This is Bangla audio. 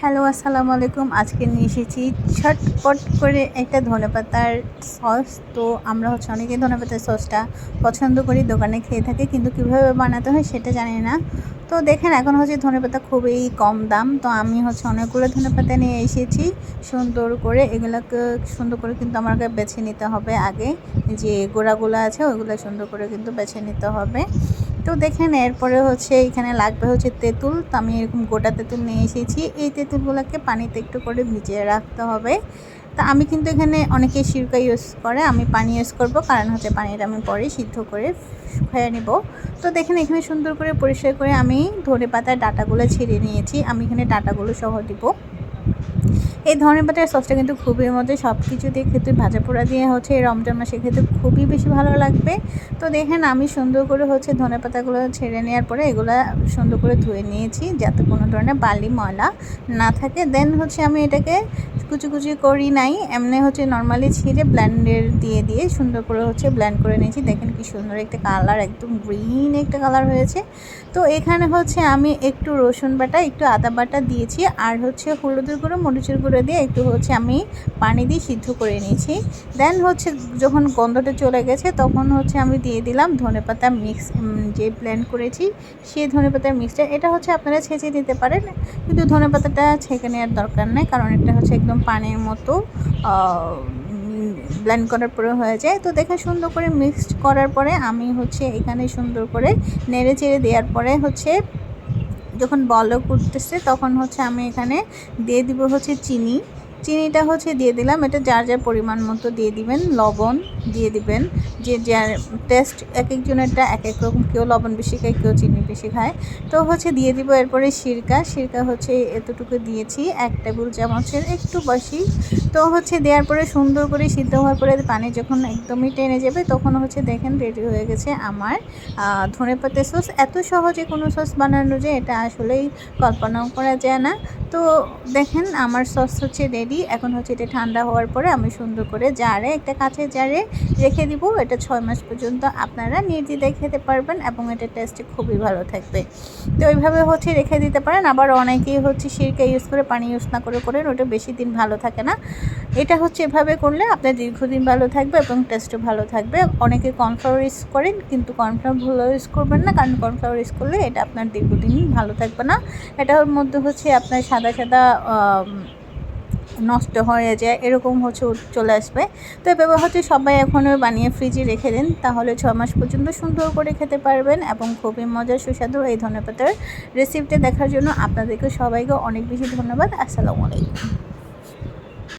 হ্যালো, আসসালামু আলাইকুম। আজকে নিয়ে এসেছি ছটপট করে একটা ধনেপাতার সস। তো আমরা হচ্ছে অনেকেই ধনেপাতার সসটা পছন্দ করি, দোকানে খেয়ে থাকি, কিন্তু কীভাবে বানাতে হয় সেটা জানি না। তো দেখেন, এখন হচ্ছে ধনেপাতা খুবই কম দাম। তো আমি হচ্ছে অনেকগুলো ধনেপাতা নিয়ে এসেছি। সুন্দর করে এগুলোকে, সুন্দর করে কিন্তু আমাকে বেছে নিতে হবে আগে। যে গোড়াগুলো আছে ওইগুলো সুন্দর করে কিন্তু বেছে নিতে হবে। তো দেখেন, এরপরে হচ্ছে এখানে লাগবে হচ্ছে তেঁতুল। তো আমি এরকম গোটা তেঁতুল নিয়ে এসেছি। এই তেঁতুলগুলোকে পানিতে একটু করে ভিজিয়ে রাখতে হবে। তা আমি কিন্তু এখানে অনেকে সিরকা ইউজ করে, আমি পানি ইউজ করব। কারণ হচ্ছে পানিটা আমি পরে সিদ্ধ করে শুকিয়ে নেব। তো দেখেন, এখানে সুন্দর করে পরিষ্কার করে আমি ধরে পাতার ডাটাগুলো ছেড়ে নিয়েছি। আমি এখানে ডাটাগুলো সহ দিব। এই ধরনের পাতার সসটা কিন্তু খুবই মজা সব কিছু দিয়ে খেতে ভাজা পোড়া দিয়ে হচ্ছে এই রমজান মাসে খেতে খুবই বেশি ভালো লাগবে। তো দেখেন আমি সুন্দর করে হচ্ছে ধনে পাতাগুলো ছেড়ে নেওয়ার পরে এগুলো সুন্দর করে ধুয়ে নিয়েছি যাতে কোনো ধরনের বালি, ময়লা না থাকে। দেন হচ্ছে আমি এটাকে কুচি কুচি করি নাই, এমনি হচ্ছে নর্মালি ছিঁড়ে ব্ল্যান্ডের দিয়ে দিয়ে সুন্দর করে হচ্ছে ব্ল্যান্ড করে নিয়েছি। দেখেন কি সুন্দর একটা কালার একদম গ্রিন একটা কালার হয়েছে। তো এখানে হচ্ছে আমি একটু রসুন বাটা, একটু আদা বাটা দিয়েছি। আর হচ্ছে হলুদের গুঁড়ো, মরিচের গুঁড়ো দিয়ে একটু হচ্ছে আমি পানি দিয়ে সিদ্ধ করে নিয়েছি। দেন হচ্ছে যখন গন্ধটা চলে গেছে তখন হচ্ছে আমি দিয়ে দিলাম ধনেপাতা মিক্স যে ব্লেন্ড করেছি সেই ধনেপাতার মিক্সটা এটা হচ্ছে আপনারা ছেঁচে দিতে পারেন, কিন্তু ধনেপাতাটা ছেঁকে নেওয়ার দরকার নেই, কারণ এটা হচ্ছে একদম পানির মতো ব্লেন্ড করার পরে হয়ে যায়। তো দেখে সুন্দর করে মিক্সড করার পরে আমি হচ্ছে এখানে সুন্দর করে নেড়ে চেড়ে দেওয়ার পরে হচ্ছে যখন বলক উঠতেছে তখন হচ্ছে আমি এখানে দিয়ে দিব হচ্ছে চিনি। চিনিটা হচ্ছে দিয়ে দিলাম। এটা যার যার পরিমাণ মতো দিয়ে দিবেন। লবণ দিয়ে দিবেন। যে যার টেস্ট এক একজনেরটা এক এক রকম। কেউ লবণ বেশি খায়, কেউ চিনি বেশি খায়। তো হচ্ছে দিয়ে দিব এরপরে সিরকা। সিরকা হচ্ছে এতটুকু দিয়েছি, এক টেবিল চামচের একটু বেশি। তো হচ্ছে দেওয়ার পরে সুন্দর করে সিদ্ধ হওয়ার পরে পানি যখন একদমই টেনে যাবে, তখন হচ্ছে দেখেন রেডি হয়ে গেছে আমার ধনে পাতে সস এত সহজে কোনো সস বানানো যায়, এটা আসলেই কল্পনাও করা যায় না। তো দেখেন আমার সস হচ্ছে রেডি এখন হচ্ছে এটা ঠান্ডা হওয়ার পরে আমি সুন্দর করে জারে, একটা কাঁচের জারে রেখে দিব। এটা ছয় মাস পর্যন্ত আপনারা নির্দ্বিধায় খেতে পারবেন এবং এটা টেস্টে খুবই ভালো থাকবে। তো ওইভাবে হচ্ছে রেখে দিতে পারেন। আবার অনেকেই হচ্ছে সিরকা ইউজ করে, পানি ইউজ না করে করেন, ওটা বেশি দিন ভালো থাকে না। এটা হচ্ছে এভাবে করলে আপনার দীর্ঘদিন ভালো থাকবে এবং টেস্টও ভালো থাকবে। অনেকে কর্নফ্লাওয়ার ইউজ করেন, কিন্তু কর্নফ্লাওয়ার ভুল ইউজ করবেন না, কারণ কর্নফ্লাওয়ার ইউজ করলে এটা আপনার দীর্ঘদিনই ভালো থাকবে না। এটার মধ্যে হচ্ছে আপনার সাদা সাদা নষ্ট হয়ে যায়, এরকম হচ্ছে চলে আসবে। তো এভাবে হচ্ছে সবাই এখনও বানিয়ে ফ্রিজে রেখে দিন, তাহলে ছ মাস পর্যন্ত সুন্দর করে খেতে পারবেন এবং খুবই মজার সুস্বাদু এই ধনেপাতার রেসিপিটা দেখার জন্য আপনাদেরকে সবাইকে অনেক বেশি ধন্যবাদ। আসসালামু আলাইকুম।